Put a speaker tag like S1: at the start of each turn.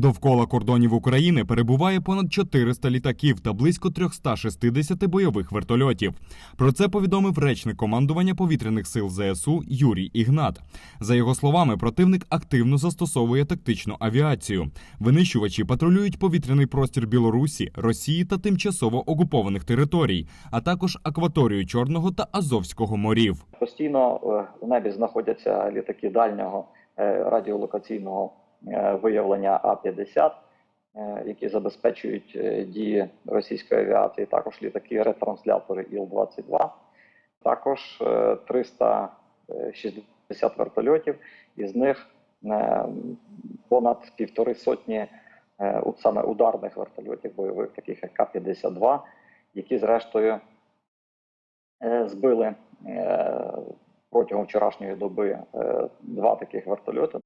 S1: Довкола кордонів України перебуває понад 400 літаків та близько 360 бойових вертольотів. Про це повідомив речник командування повітряних сил ЗСУ Юрій Ігнат. За його словами, противник активно застосовує тактичну авіацію. Винищувачі патрулюють повітряний простір Білорусі, Росії та тимчасово окупованих територій, а також акваторію Чорного та Азовського морів.
S2: Постійно е, в небі знаходяться літаки дальнього е, радіолокаційного виявлення А-50, е, які забезпечують е, дії російської авіації, також літаки ретранслятори Іл-22, також е, 360 вертольотів, із них е, понад півтори сотні е, саме ударних вертольотів бойових, таких як К-52, які зрештою е, збили е, протягом вчорашньої доби е, два таких вертольоти.